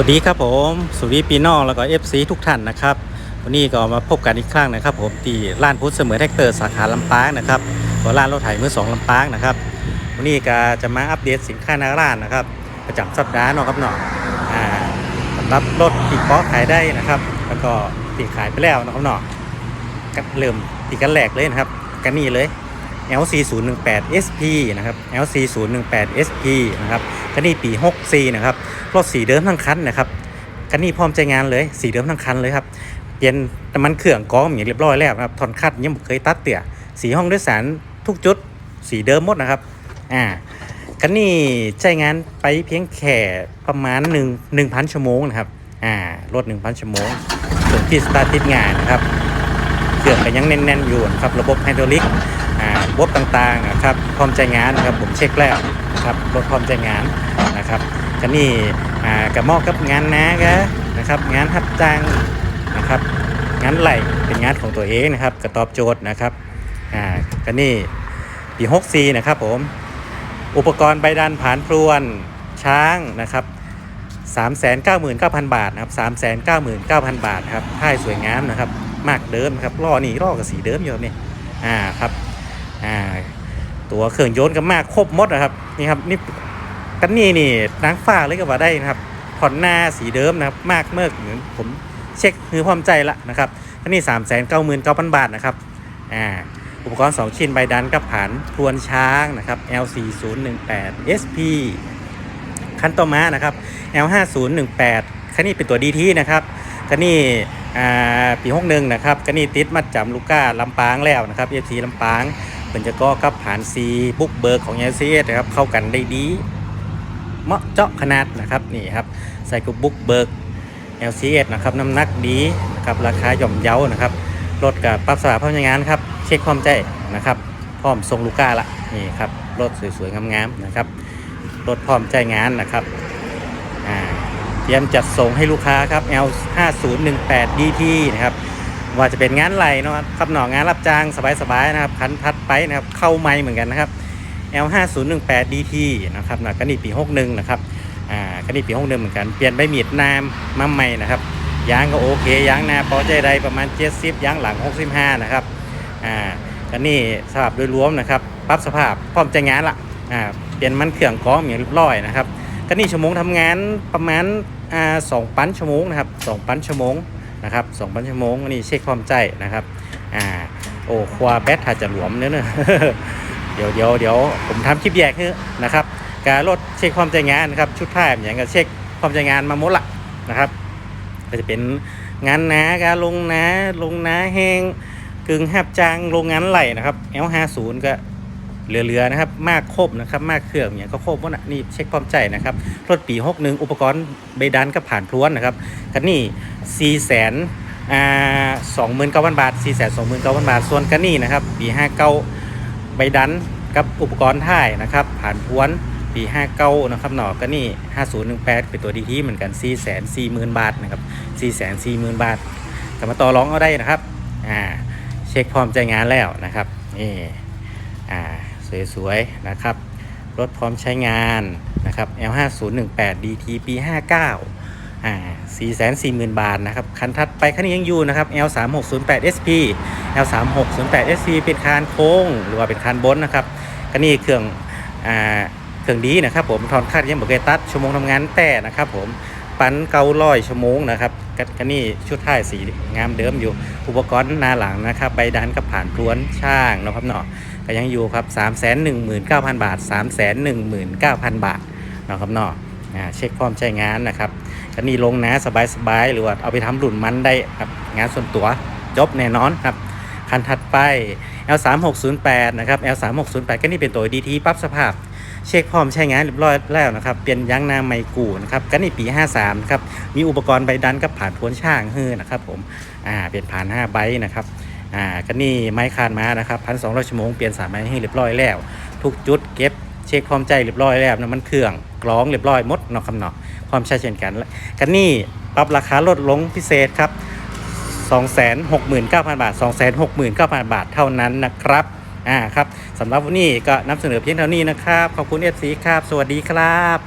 วัสดีครับผมสวัสดีปีน้องแล้วก็ FC ทุกท่านนะครับ วันนี้ก็มาพบกันอีกครั้งนะครับ ผมที่ร้านพุทธเสมอแท็กเตอร์สาขาลำปางนะครับก็ร้านรถไถมือสองลำปางนะครับ วันนี้ก็จะมาอัปเดตสินค้าในร้านนะครับ ประจำสัปดาห์เนาะครับเนาะสำหรับรถที่เพาะขายได้นะครับ แล้วก็ที่ขายไปแล้วนะครับเนาะก็เริ่มที่กันแรกเลยนะครับกันนี่เลย LC018 SP นะครับ LC018 SP นะครับ คันนี้ปี64นะครับรถสีเดิมทั้งคันนะครับคันนี้พร้อมใจงานเลยสีเดิมทั้งคันเลยครับเปลี่ยนน้ำมันเครื่องกองอย่างเรียบร้อยแล้วครับถอนคัดยังเคยตัดเตี่ยสีห้องโดยสารทุกจุดสีเดิมหมดนะครับอ่าคันนี้ใช้งานไปเพียงแค่ประมาณ1 1,000ชั่วโมงนะครับอ่ารถ1,000ชั่วโมงส่วนที่สตาร์ทติดงานนะครับเครื่องก็ยังแน่นๆอยู่นะครับระบบไฮดรอลิกอ่าระบบต่างๆนะครับพร้อมใจงานนะครับผมเช็คแล้ว ครับรถพร้อมใจงานนะครับคันนี้อ่ากระหมาะกับงานนากะนะครับ งานทับจ้างนะครับ งานไหลเป็นงานของตัวเองนะครับก็ตอบโจทย์นะครับอ่าคันนี้ปี64นะครับผมอุปกรณ์ใบดันผ่านพรวนช้างนะครับ399,000 บาทนะครับ399,000 บาทครับท้ายสวยงามนะครับ มากเดิมครับล้อนี่ล้อกับสีเดิมอยู่ครับนี่อ่าครับอ่า ตัวเครื่องยนต์ก็มากครบหมดนะครับนี่ครับนี่กันนี่นี่นางฟ้าเลยก็ว่าได้นะครับผ่อนหน้าสีเดิมนะครับมากเมื่อเหมือนผมเช็คคือพร้อมใจละนะครับกันนี่399,000บาทนะครับอ่าอุปกรณ์ 2 ชิ้นใบดันกับผานพรวนช้างนะครับ L4018 SP คันต่อมานะครับ L5018 คันนี้เป็นตัว DT นะครับคันนี้ อ่าปี61นะครับคันนี้ติดมัดจำลูก้าลำปางแล้วนะครับ FC ลำปางเป็นจะก็กับผ่าน C บุกเบิร์กของ LCS นะครับเข้ากันได้ดีเหมาะเจาะขนาดนะครับนี่ครับใส่กับบุกเบิร์ก LCS นะครับน้ำหนักดีนะครับราคาหย่อมเยานะครับรถกับปรับสภาพพร้อมงานครับเช็คความใจนะครับพร้อมส่งลูก้าละนี่ครับรถสวยๆงามๆนะครับรถพร้อมใจงานนะครับ เตรียมจัดส่งให้ลูกค้าครับ L 5 0 1 8 DT นะครับว่าจะเป็นงานไหลเนาะครับหน่องานรับจ้างสบายๆนะครับคันทัดไปนะครับเข้าไม่เหมือนกันนะครับ L 5 0 1 8 DT นะครับนะก็นี่ปี 61 นะครับอ่าก็นี่ปี 61 เหมือนกันเปลี่ยนใบมีดน้ำมาใหม่นะครับยางก็โอเคยางหน้าพอใจใดประมาณ 70ยางหลัง 65 นะครับอ่าก็นี่สภาพโดยรวมนะครับปรับสภาพพร้อมจะงานละอ่าเปลี่ยนมันเครื่องกรองอย่างเรียบร้อยนะครับก็นี่ชั่วโมงทำงานประมาณ อ่าสองปั้นชั่วโมงนะครับสองปั้นชั่วโมงนะครับสองปั้นชั่วโมงนนี้เช็คความใจนะครับอ่าโอ้ควาแบตถ้าจะหลวมเนื้อเนอะเดี๋ยวเดี๋ยวเดี๋ยวผมทำคลิปแยกให้นะครับการลดเช็คความใจงานนะครับชุดผ้าอย่างกับเช็คความใจงานมาหมดละนะครับ ก็จะเป็นงานนาการลงนาลงนาแห้งกึ่งหับจางโรงงานไหลนะครับ L50 ก็ เหลือๆนะครับ มากครบนะครับ มากเครื่องอย่างก็ครบหมดนะนี่เช็คความใจนะครับ รถปี61อุปกรณ์ใบดันก็ผ่านพรวนนะครับคันนี้4แสนอ่า29,000บาท4แสน29,000บาท ส่วนคันนี้นะครับ ปี59ใบดันกับอุปกรณ์ท่ายนะครับ ผ่านพรวนปี59นะครับหนอก็นี่5018เป็นตัวดีที่เหมือนกัน440,000บาทนะครับ440,000บาทกลับมาต่อรองเอาได้นะครับอ่าเช็คพร้อมใจงานแล้วนะครับนี่อ่า สวยๆนะครับ รถพร้อมใช้งานนะครับ L5018 DT ปี 59อ่า440,000 บาทนะครับ คันถัดไปคันนี้ยังอยู่นะครับ L3608 SP L3608 SP เป็นคานโค้ง หรือว่าเป็นคานบนนะครับคันนี้เครื่องอ่าเครื่องดีนะครับผมทอนคาดยังบอกเคยตัดชั่วโมงทำงานแต่นะครับผมปั้นเการ้อยชั่วโมงนะครับกันนี่ชุดท้ายสีงามเดิมอยู่ อุปกรณ์หน้าหลังนะครับ ใบดันกับผ่านพรวนช่างนะครับเนาะ ก็ยังอยู่ครับ 3 1 9 0 0 0 บาท 3 1 9 0 0 0 บาทนะครับเนาะอ่าเช็คความใช้งานนะครับกันนี่ลงนะสบายๆหรือว่าเอาไปทำหลุนมันได้ครับงานส่วนตัวจบแน่นอนครับคันถัดไป L3608 นะครับ L3608 ก็นี่เป็นตัว DT ปรับสภาพ เช็คพร้อมใช้งานเรียบร้อยแล้วนะครับ เปลี่ยนยางนาไมกูนะครับก็นี่ปี 53 ครับ มีอุปกรณ์ใบดันกับผ่านพวนช่างเฮือนะครับผม อ่า เป็นผ่าน 5 ใบนะครับ อ่าก็นี่ไม้คานมานะครับพันสองชั่วโมงเปลี่ยนสามไม้ให้เรียบร้อยแล้ว ทุกจุดเก็บเช็คความใจเรียบร้อยแล้วน้ำมันเครื่องกรองเรียบร้อยมดนาะคำนาะความใช้เช่นกันกันนี่ปรับราคาลดลงพิเศษครับ269,000 บาท 269,000 บาทเท่านั้นนะครับ อ่าครับสำหรับวันนี้ก็นำเสนอเพียงเท่านี้นะครับ ขอบคุณเอฟซีครับ สวัสดีครับ